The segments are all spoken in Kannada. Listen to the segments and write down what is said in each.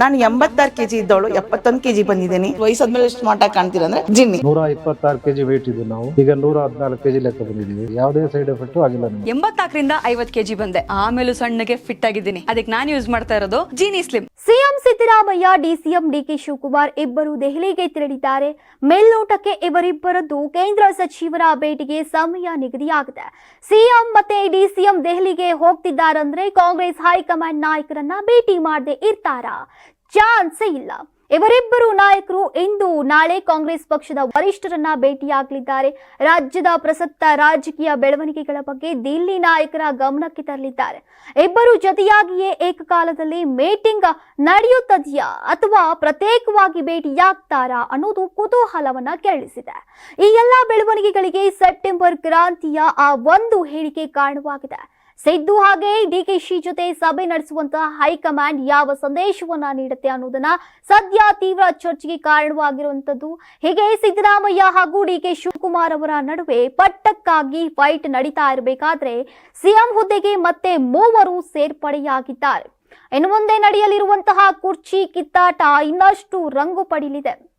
ನಾನು ಎಂಬತ್ತಾರು ಕೆಜಿ ಇದ್ದವಳು ಎಪ್ಪತ್ತೊಂದು ಕೆಜಿ ಬಂದಿದ್ದೀನಿ. ವಯಸ್ಸಾದ್ಮೇಲೆ ಎಷ್ಟು ಮಾಟ ಕಾಣ್ತೀರ ಅಂದ್ರೆ ಜಿನ್ನಿ. ನೂರ ಇಪ್ಪತ್ತಾರು ಕೆಜಿ ವೇಟ್ ಇದ್ದು ನಾವು. ಈಗ ನೂರ ಹದಿನಾಲ್ಕು ಕೆಜಿ ಲೆಕ್ಕ ಬಂದಿದ್ದೀವಿ. ಯಾವುದೇ ಸೈಡ್ ಎಫೆಕ್ಟ್ ಆಗಿಲ್ಲ ನಮಗೆ. ಎಂಬತ್ನಾಲ್ಕರಿಂದ ಐವತ್ ಕೆಜಿ ಬಂದೆ. ಆಮೇಲೂ ಸಣ್ಣಗೆ ಫಿಟ್ ಆಗಿದ್ದೀನಿ. ಅದಕ್ಕೆ ನಾನು ಯೂಸ್ ಮಾಡ್ತಾ ಇರೋದು Jeeni slim CM Siddaramaiah DCM DK Shivakumar ಇಬ್ಬರು ದೆಹಲಿಗೆ ತೆರಳಿದ್ದಾರೆ. ಮೇಲ್ನೋಟಕ್ಕೆ ಇವರಿಬ್ಬರದ್ದು ಕೇಂದ್ರ ಸಚಿವರ ಭೇಟಿಗೆ ಸಮಯ ನಿಗದಿಯಾಗಿದೆ. ಸಿಎಂ ಮತ್ತೆ ಡಿಸಿಎಂ ದೆಹಲಿಗೆ ಹೋಗ್ತಿದ್ದಾರಂದ್ರೆ ಕಾಂಗ್ರೆಸ್ ಹೈಕಮಾಂಡ್ ನಾಯಕರನ್ನ ಭೇಟಿ ಮಾಡದೆ ಇರ್ತಾರಾ? ಚಾನ್ಸೇ ಇಲ್ಲ. ಇವರಿಬ್ಬರು ನಾಯಕರು ಇಂದು ನಾಳೆ ಕಾಂಗ್ರೆಸ್ ಪಕ್ಷದ ವರಿಷ್ಠರನ್ನ ಭೇಟಿಯಾಗಲಿದ್ದಾರೆ. ರಾಜ್ಯದ ಪ್ರಸಕ್ತ ರಾಜಕೀಯ ಬೆಳವಣಿಗೆಗಳ ಬಗ್ಗೆ ದಿಲ್ಲಿ ನಾಯಕರ ಗಮನಕ್ಕೆ ತರಲಿದ್ದಾರೆ. ಇಬ್ಬರು ಜೊತೆಯಾಗಿಯೇ ಏಕಕಾಲದಲ್ಲಿ ಮೀಟಿಂಗ್ ನಡೆಯುತ್ತದೆಯಾ ಅಥವಾ ಪ್ರತ್ಯೇಕವಾಗಿ ಭೇಟಿಯಾಗ್ತಾರಾ ಅನ್ನೋದು ಕುತೂಹಲವನ್ನ ಕೆರಳಿಸಿದೆ. ಈ ಎಲ್ಲಾ ಬೆಳವಣಿಗೆಗಳಿಗೆ ಸೆಪ್ಟೆಂಬರ್ ಕ್ರಾಂತಿಯ ಆ ಒಂದು ಹೇಳಿಕೆ ಕಾರಣವಾಗಿದೆ. ಸಿದ್ದು ಹಾಗೆ ಡಿಕೆಶಿ ಜೊತೆ ಸಭೆ ನಡೆಸುವಂತಹ ಹೈಕಮಾಂಡ್ ಯಾವ ಸಂದೇಶವನ್ನ ನೀಡುತ್ತೆ ಅನ್ನೋದನ್ನ ಸದ್ಯ ತೀವ್ರ ಚರ್ಚೆಗೆ ಕಾರಣವಾಗಿರುವಂತದ್ದು ಹೀಗೆ ಸಿದ್ದರಾಮಯ್ಯ ಹಾಗೂ ಡಿಕೆ ಶಿವಕುಮಾರ್ ಅವರ ನಡುವೆ ಪಟ್ಟಕ್ಕಾಗಿ ಫೈಟ್ ನಡೀತಾ ಇರಬೇಕಾದ್ರೆ ಸಿಎಂ ಹುದ್ದೆಗೆ ಮತ್ತೆ ಮೂವರು ಸೇರ್ಪಡೆಯಾಗಿದ್ದಾರೆ. ಇನ್ನು ಮುಂದೆ ನಡೆಯಲಿರುವಂತಹ ಕುರ್ಚಿ ಕಿತ್ತಾಟ ಇನ್ನಷ್ಟು ರಂಗು ಪಡೀಲಿದೆ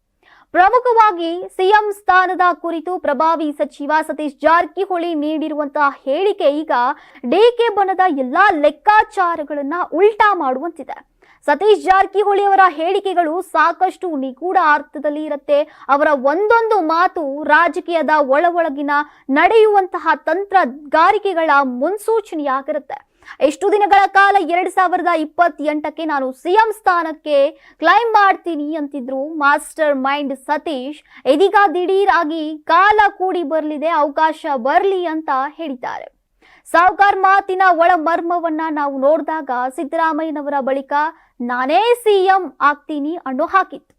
ಪ್ರಮುಖವಾಗಿ ಸಿಎಂ ಸ್ಥಾನದ ಕುರಿತು ಪ್ರಭಾವಿ ಸಚಿವ ಸತೀಶ್ ಜಾರಕಿಹೊಳಿ ನೀಡಿರುವಂತಹ ಹೇಳಿಕೆ ಈಗ ಡಿಕೆ ಬಣದ ಎಲ್ಲಾ ಲೆಕ್ಕಾಚಾರಗಳನ್ನ ಉಲ್ಟಾ ಮಾಡುವಂತಿದೆ. ಸತೀಶ್ ಜಾರಕಿಹೊಳಿ ಅವರ ಹೇಳಿಕೆಗಳು ಸಾಕಷ್ಟು ನಿಗೂಢ ಅರ್ಥದಲ್ಲಿ ಇರುತ್ತೆ. ಅವರ ಒಂದೊಂದು ಮಾತು ರಾಜಕೀಯದ ಒಳ ಒಳಗಿನ ನಡೆಯುವಂತಹ ತಂತ್ರಗಾರಿಕೆಗಳ ಮುನ್ಸೂಚನೆಯಾಗಿರುತ್ತೆ. ಎಷ್ಟು ದಿನಗಳ ಕಾಲ ಎರಡ್ ಸಾವಿರದ ಇಪ್ಪತ್ತೆಂಟಕ್ಕೆ ನಾನು ಸಿಎಂ ಸ್ಥಾನಕ್ಕೆ ಕ್ಲೈಮ್ ಮಾಡ್ತೀನಿ ಅಂತಿದ್ರು ಮಾಸ್ಟರ್ ಮೈಂಡ್ ಸತೀಶ್. ಇದೀಗ ದಿಢೀರ್ ಆಗಿ ಕಾಲ ಕೂಡಿ ಬರಲಿದೆ, ಅವಕಾಶ ಬರಲಿ ಅಂತ ಹೇಳಿದ್ದಾರೆ. ಸಾವುಕಾರ್ ಮಾತಿನ ಒಳ ಮರ್ಮವನ್ನ ನಾವು ನೋಡಿದಾಗ ಸಿದ್ದರಾಮಯ್ಯನವರ ಬಳಿಕ ನಾನೇ ಸಿಎಂ ಆಗ್ತೀನಿ ಅನ್ನೋ ಹಾಕಿತ್ತು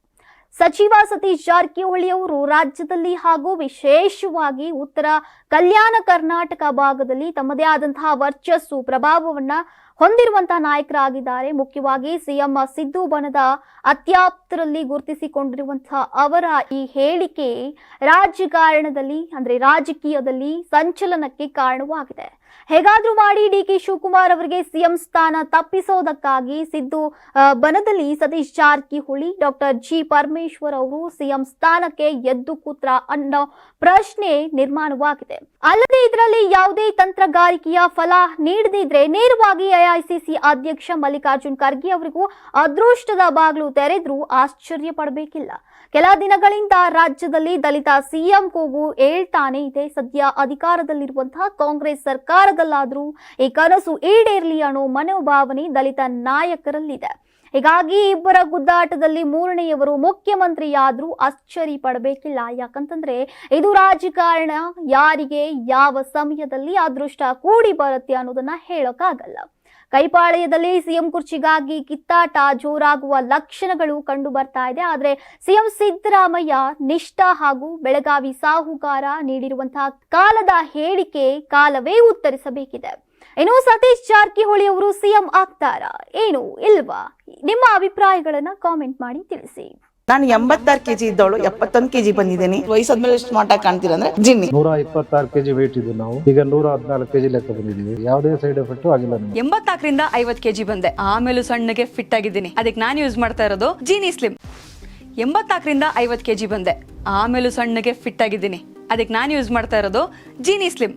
ಸಚಿವ ಸತೀಶ್ ಜಾರಕಿಹೊಳಿ ಅವರು ರಾಜ್ಯದಲ್ಲಿ ಹಾಗೂ ವಿಶೇಷವಾಗಿ ಉತ್ತರ ಕಲ್ಯಾಣ ಕರ್ನಾಟಕ ಭಾಗದಲ್ಲಿ ತಮ್ಮದೇ ಆದಂತಹ ವರ್ಚಸ್ಸು ಪ್ರಭಾವವನ್ನ ಹೊಂದಿರುವಂತಹ ನಾಯಕರಾಗಿದ್ದಾರೆ. ಮುಖ್ಯವಾಗಿ ಸಿಎಂ ಸಿದ್ದು ಬಣದ ಅತ್ಯಾಪ್ತರಲ್ಲಿ ಗುರುತಿಸಿಕೊಂಡಿರುವಂತಹ ಅವರ ಈ ಹೇಳಿಕೆ ರಾಜಕಾರಣದಲ್ಲಿ, ಅಂದ್ರೆ ರಾಜಕೀಯದಲ್ಲಿ ಸಂಚಲನಕ್ಕೆ ಕಾರಣವಾಗಿದೆ. ಹೇಗಾದ್ರೂ ಮಾಡಿ ಡಿ ಕೆ ಶಿವಕುಮಾರ್ ಅವರಿಗೆ ಸಿಎಂ ಸ್ಥಾನ ತಪ್ಪಿಸೋದಕ್ಕಾಗಿ ಸಿದ್ದು ಬನದಲ್ಲಿ ಸತೀಶ್ ಜಾರಕಿಹೊಳಿ, ಡಾಕ್ಟರ್ ಜಿ. ಪರಮೇಶ್ವರ್ ಅವರು ಸಿಎಂ ಸ್ಥಾನಕ್ಕೆ ಎದ್ದು ಕೂತ್ರ ಅನ್ನೋ ಪ್ರಶ್ನೆ ನಿರ್ಮಾಣವಾಗಿದೆ. ಅಲ್ಲದೆ ಇದರಲ್ಲಿ ಯಾವುದೇ ತಂತ್ರಗಾರಿಕೆಯ ಫಲ ನೀಡದಿದ್ರೆ ನೇರವಾಗಿ ಎಐಸಿಸಿ ಅಧ್ಯಕ್ಷ ಮಲ್ಲಿಕಾರ್ಜುನ್ ಖರ್ಗೆ ಅವರಿಗೂ ಅದೃಷ್ಟದ ಬಾಗಿಲು ತೆರೆದ್ರೂ ಆಶ್ಚರ್ಯ ಪಡಬೇಕಿಲ್ಲ. ಕೆಲ ದಿನಗಳಿಂದ ರಾಜ್ಯದಲ್ಲಿ ದಲಿತ ಸಿಎಂ ಕೂಗು ಹೇಳ್ತಾನೆ ಇದೆ. ಸದ್ಯ ಅಧಿಕಾರದಲ್ಲಿರುವಂತಹ ಕಾಂಗ್ರೆಸ್ ಸರ್ಕಾರದಲ್ಲಾದ್ರೂ ಈ ಕನಸು ಈಡೇರಲಿ ಅನ್ನೋ ಮನೋಭಾವನೆ ದಲಿತ ನಾಯಕರಲ್ಲಿದೆ. ಹೀಗಾಗಿ ಇಬ್ಬರ ಗುದ್ದಾಟದಲ್ಲಿ ಮೂರನೆಯವರು ಮುಖ್ಯಮಂತ್ರಿಯಾದರೂ ಅಚ್ಚರಿ ಪಡಬೇಕಿಲ್ಲ. ಯಾಕಂತಂದ್ರೆ ಇದು ರಾಜಕಾರಣ, ಯಾರಿಗೆ ಯಾವ ಸಮಯದಲ್ಲಿ ಅದೃಷ್ಟ ಕೂಡಿ ಬರುತ್ತೆ ಅನ್ನೋದನ್ನ ಹೇಳೋಕ್ಕಾಗಲ್ಲ. ಕೈಪಾಳ್ಯದಲ್ಲಿ ಸಿಎಂ ಕುರ್ಚಿಗಾಗಿ ಕಿತ್ತಾಟ, ಜೋರಾಗುವ ಲಕ್ಷಣಗಳು ಕಂಡು ಬರ್ತಾ ಇದೆ. ಆದ್ರೆ ಸಿಎಂ ಸಿದ್ದರಾಮಯ್ಯ ನಿಷ್ಠ ಹಾಗೂ ಬೆಳಗಾವಿ ಸಾಹುಕಾರ ನೀಡಿರುವಂತಹ ಕಾಲದ ಹೇಳಿಕೆ ಕಾಲವೇ ಉತ್ತರಿಸಬೇಕಿದೆ. ಇನ್ನು ಸತೀಶ್ ಜಾರಕಿಹೊಳಿ ಅವರು ಸಿಎಂ ಆಗ್ತಾರಾ ಏನು ಇಲ್ವಾ? ನಿಮ್ಮ ಅಭಿಪ್ರಾಯಗಳನ್ನ ಕಾಮೆಂಟ್ ಮಾಡಿ ತಿಳಿಸಿ. ನಾನು ಎಂಬತ್ತಾರು ಕೆಜಿ ಇದ್ದವಳು ಎಪ್ಪತ್ತೊಂದು ಕೆಜಿ ಬಂದಿದ್ದೀನಿ. ವಯಸ್ಸಾದ್ಮೇಲೆ ಸ್ಮಾರ್ಟ್ ಆಗಿ ಕಾಣ್ತೀರ ಅಂದ್ರೆ ಜಿನ್ನಿ. ನೂರ ಇಪ್ಪತ್ತಾರು ಕೆಜಿ ವೇಟ್ ಇದ್ದು ನಾವು. ಈಗ ನೂರ ಹದಿನಾಲ್ಕು ಕೆಜಿ ಲೆಕ್ಕ ಬಂದಿದ್ದೀವಿ. ಯಾವುದೇ ಸೈಡ್ ಎಫೆಕ್ಟ್ ಆಗಿಲ್ಲ ನಮಗೆ. ಎಂಬತ್ನಾಲ್ಕರಿಂದ ಐವತ್ ಕೆಜಿ ಬಂದೆ. ಆಮೇಲೂ ಸಣ್ಣಗೆ ಫಿಟ್ ಆಗಿದ್ದೀನಿ. ಅದಕ್ಕೆ ನಾನು ಯೂಸ್ ಮಾಡ್ತಾ ಇರೋದು ಜೀನಿ ಸ್ಲಿಮ್ ಎಂಬತ್ನಾಲ್ಕರಿಂದ ಐವತ್ತು ಕೆಜಿ ಬಂದೆ. ಆಮೇಲೂ ಸಣ್ಣಗೆ ಫಿಟ್ ಆಗಿದ್ದೀನಿ. ಅದಕ್ಕೆ ನಾನು ಯೂಸ್ ಮಾಡ್ತಾ ಇರೋದು ಜೀನಿ ಸ್ಲಿಮ್